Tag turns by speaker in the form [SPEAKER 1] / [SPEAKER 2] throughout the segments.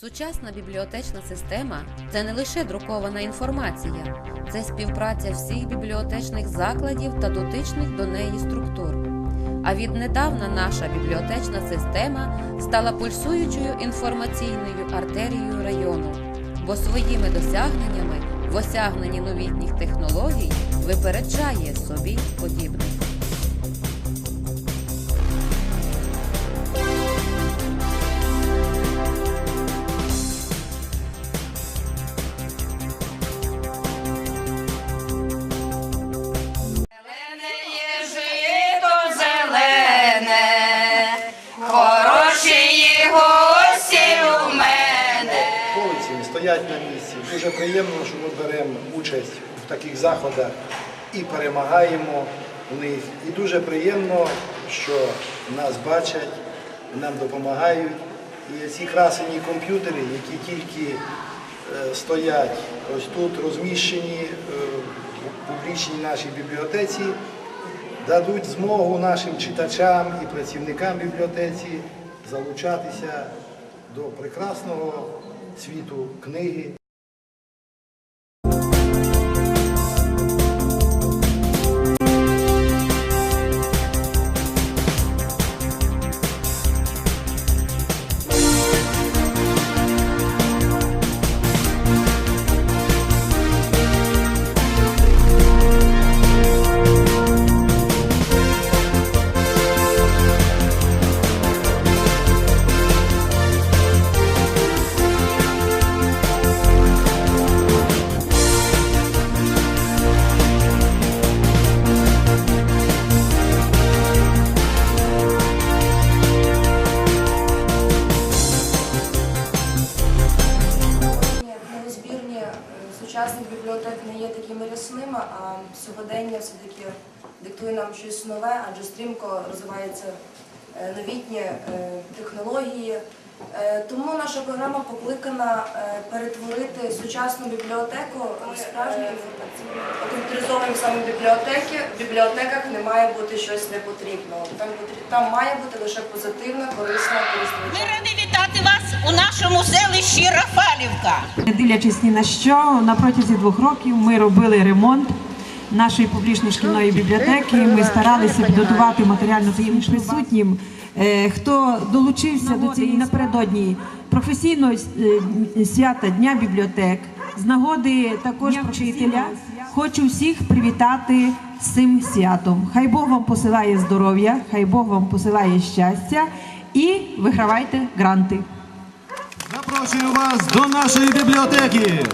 [SPEAKER 1] Сучасна бібліотечна система це не лише друкована інформація, це співпраця всіх бібліотечних закладів та дотичних до неї структур. А віднедавна наша бібліотечна система стала пульсуючою інформаційною артерією району, бо своїми досягненнями в осягненні новітніх технологій випереджає собі подібних.
[SPEAKER 2] Дуже приємно, що ми беремо участь в таких заходах і перемагаємо в них. І дуже приємно, що нас бачать, нам допомагають. І ці красені комп'ютери, які тільки е, стоять ось тут, розміщені е, в публічній нашій бібліотеці, дадуть змогу нашим читачам і працівникам бібліотеці залучатися до прекрасного світу книги.
[SPEAKER 3] Сучасних бібліотек не є такими рясними, а сьогодення все-таки диктує нам щось нове, адже стрімко розвиваються е, новітні е, технології. Е, Тому наша програма покликана перетворити сучасну бібліотеку в справжню інформаційну. Комп'ютеризовані саме бібліотеки. В бібліотеках не має бути щось непотрібного. Там, там має бути лише позитивна, корисна
[SPEAKER 4] Ми
[SPEAKER 3] користувача.
[SPEAKER 4] раді вітати вас у нашому селищі Рафалівка.
[SPEAKER 5] Не дивлячись ні на що, на протязі двох років ми робили ремонт нашої публічної шкільної бібліотеки. Ми старалися підготувати матеріально таким присутнім, е, хто долучився до цієї напередодні професійного е, свята Дня бібліотек. З нагоди також вчителя хочу всіх привітати з цим святом. Хай Бог вам посилає здоров'я, хай Бог вам посилає щастя і вигравайте гранти.
[SPEAKER 6] Запрошую вас до нашої бібліотеки.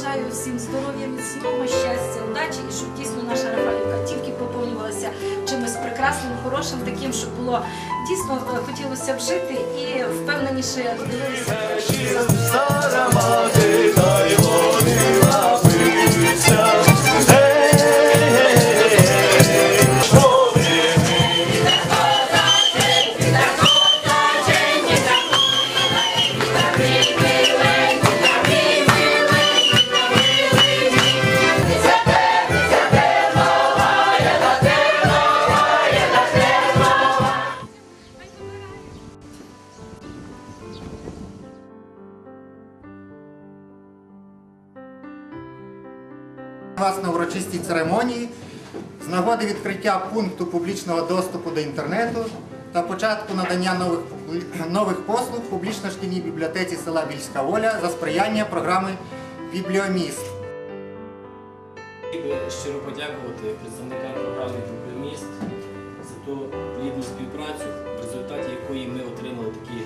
[SPEAKER 7] Бажаю всім здоров'я, міцного щастя, удачі і щоб дійсно наша Рафалівка тільки поповнювалася чимось прекрасним, хорошим, таким, щоб було дійсно е, хотілося б жити і впевненіше дивилися.
[SPEAKER 8] Вас на урочистій церемонії з нагоди відкриття пункту публічного доступу до інтернету та початку надання нових, нових послуг публічно-шкільній бібліотеці села Більська Воля за сприяння програми Бібліоміст.
[SPEAKER 9] Хотів би щиро подякувати представникам програми «Бібліоміст» за ту плідну співпрацю, в результаті якої ми отримали такі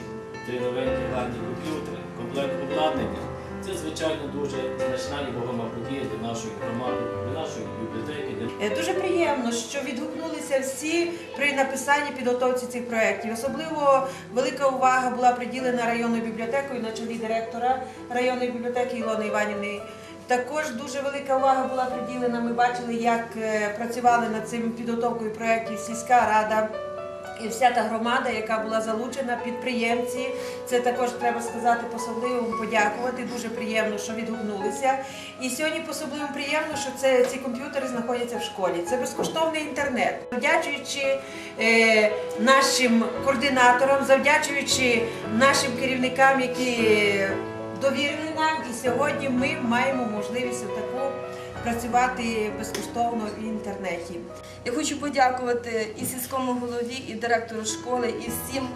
[SPEAKER 9] три новенькі гарні комп'ютери, комплект обладнання. Це, звичайно, дуже значна і вагома подія для нашої громади, для нашої бібліотеки,
[SPEAKER 5] Е, Дуже приємно, що відгукнулися всі при написанні підготовці цих проєктів. Особливо велика увага була приділена районною бібліотекою на чолі директора районної бібліотеки Ілони Іванівни Також дуже велика увага була приділена. Ми бачили, як е, працювали над цим підготовкою проєктів сільська рада. І вся та громада, яка була залучена, підприємці, це також треба сказати по-особливому подякувати. Дуже приємно, що відгукнулися. І сьогодні по-особливому приємно, що це ці комп'ютери знаходяться в школі. Це безкоштовний інтернет. Завдячуючи е, нашим координаторам, завдячуючи нашим керівникам, які довірили нам, і сьогодні ми маємо можливість таку працювати безкоштовно в інтернеті.
[SPEAKER 10] Я хочу подякувати і сільському голові, і директору школи, і всім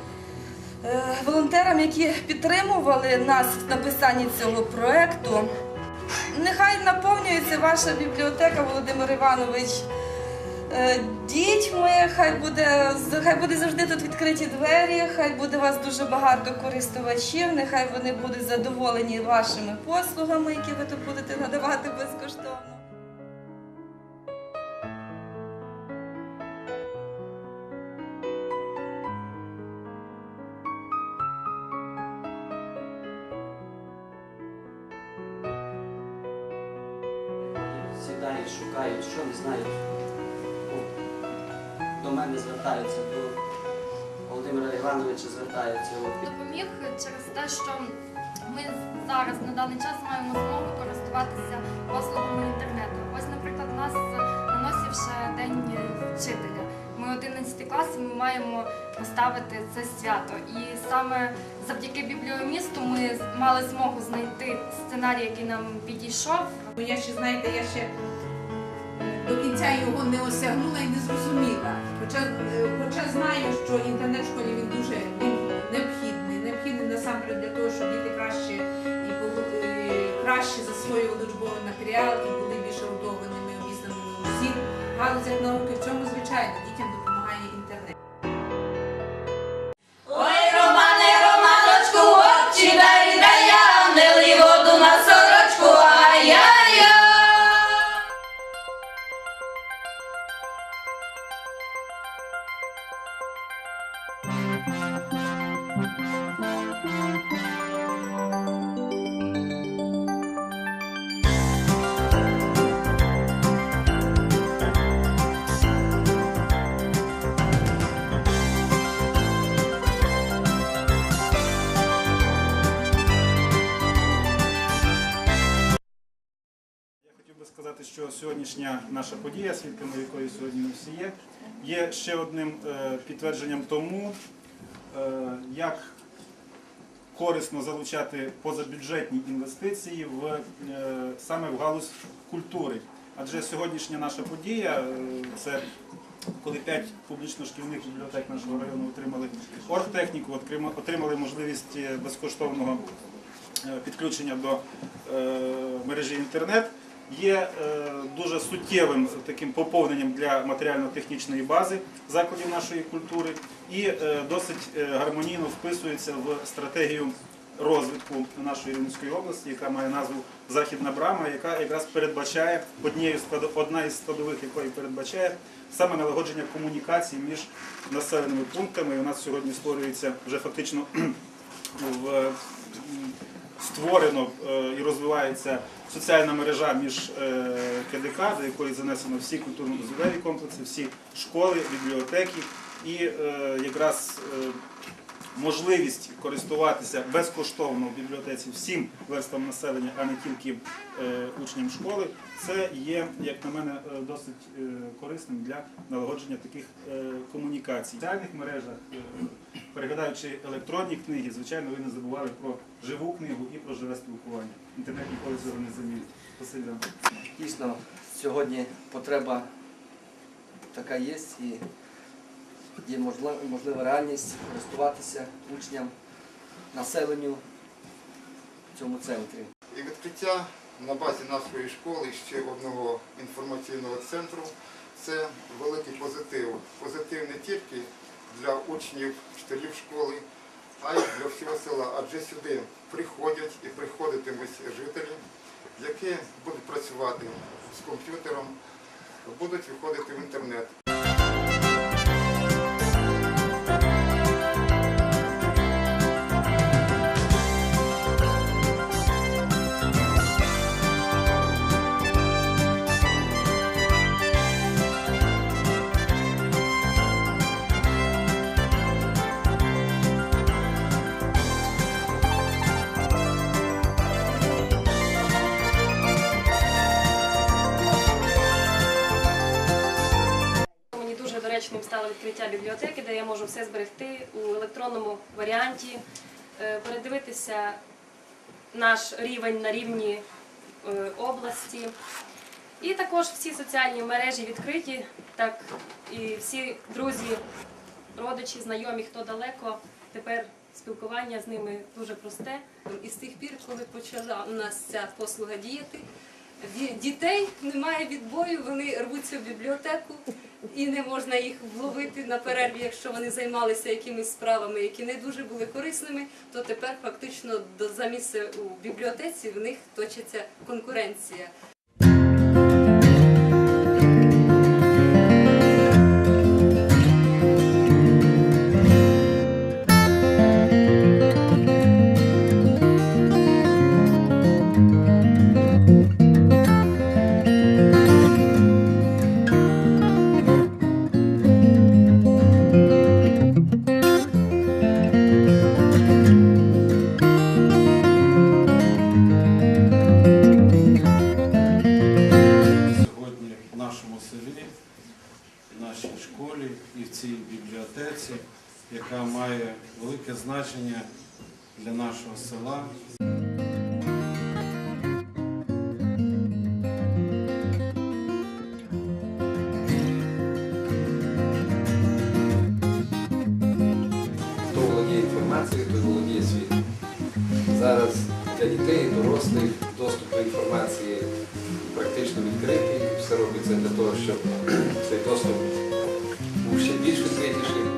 [SPEAKER 10] е, волонтерам, які підтримували нас в написанні цього проекту. Нехай наповнюється ваша бібліотека, Володимир Іванович, е, дітьми, хай буде, хай буде завжди тут відкриті двері, хай буде вас дуже багато користувачів, нехай вони будуть задоволені вашими послугами, які ви тут будете надавати безкоштовно.
[SPEAKER 11] Сідають, шукають, що не знають. Ну, До мене звертаються, до Володимира Івановича звертаються.
[SPEAKER 12] Допоміг через те, що ми зараз на даний час маємо змогу користуватися послугами інтернету. Ось, наприклад, у нас на носі вже день вчителя. Ми 11 клас і ми маємо поставити це свято. І саме завдяки бібліомісту ми мали змогу знайти сценарій, який нам підійшов.
[SPEAKER 13] Я ще, знаєте, я ще до кінця його не осягнула і не зрозуміла. Хоча, е, хоча знаю, що інтернет в школі він дуже він необхідний. Необхідний насамперед для того, щоб діти краще і е, краще засвоювали учбовий матеріал і були більш орудованими, обізнаними у всіх галузях науки. В цьому, звичайно, дітям
[SPEAKER 6] сьогоднішня наша подія, свідками якої сьогодні ми всі є, є ще одним е, підтвердженням тому, е, як корисно залучати позабюджетні інвестиції в, е, саме в галузь культури. Адже сьогоднішня наша подія це коли п'ять публічно-шкільних бібліотек нашого району отримали оргтехніку, отрима- отримали можливість безкоштовного підключення до мережі інтернет, є е, дуже суттєвим таким поповненням для матеріально-технічної бази закладів нашої культури і е, досить е, гармонійно вписується в стратегію розвитку нашої Рівненської області, яка має назву Західна брама, яка якраз передбачає однією одна із складових якої передбачає саме налагодження комунікацій між населеними пунктами. І у нас сьогодні створюється вже фактично в створено е, і розвивається соціальна мережа між е, КДК, до якої занесено всі культурно-дозвілеві комплекси, всі школи, бібліотеки. І е, якраз можливість користуватися безкоштовно в бібліотеці всім верствам населення, а не тільки е, учням школи, це є, як на мене, е, досить е, корисним для налагодження таких комунікацій. В соціальних мережах, переглядаючи електронні книги, звичайно, ви не забували про живу книгу і про живе спілкування. Інтернет ніколи цього не замінить. Вам.
[SPEAKER 11] Дійсно, сьогодні потреба така є і є можлива, реальність користуватися учням, населенню в цьому центрі.
[SPEAKER 8] І відкриття на базі нашої школи ще одного інформаційного центру це великий позитив. Позитив не тільки для учнів, вчителів школи, а й для всього села. Адже сюди приходять і приходитимуть жителі, які будуть працювати з комп'ютером, будуть виходити в інтернет.
[SPEAKER 6] Вдячним стало відкриття бібліотеки, де я можу все зберегти у електронному варіанті, е, передивитися наш рівень на рівні е, області. І також всі соціальні мережі відкриті, так і всі друзі, родичі, знайомі, хто далеко, тепер спілкування з ними дуже просте.
[SPEAKER 14] І з тих пір, коли почала у нас ця послуга діяти, дітей немає відбою, вони рвуться в бібліотеку і не можна їх вловити на перерві, якщо вони займалися якимись справами, які не дуже були корисними, то тепер фактично за місце у бібліотеці в них точиться конкуренція.
[SPEAKER 15] В нашій школі і в цій бібліотеці, яка має велике значення для нашого села.
[SPEAKER 3] Хто володіє інформацією, той володіє світом. Зараз для дітей дорослих доступ до інформації практично відкритий. Того, щоб цей доступ був ще більш відкритіший.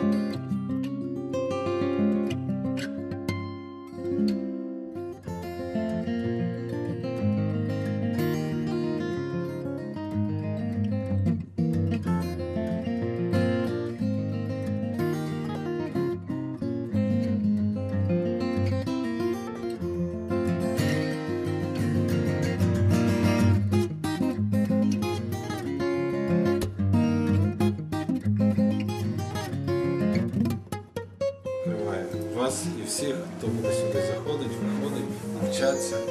[SPEAKER 15] answer.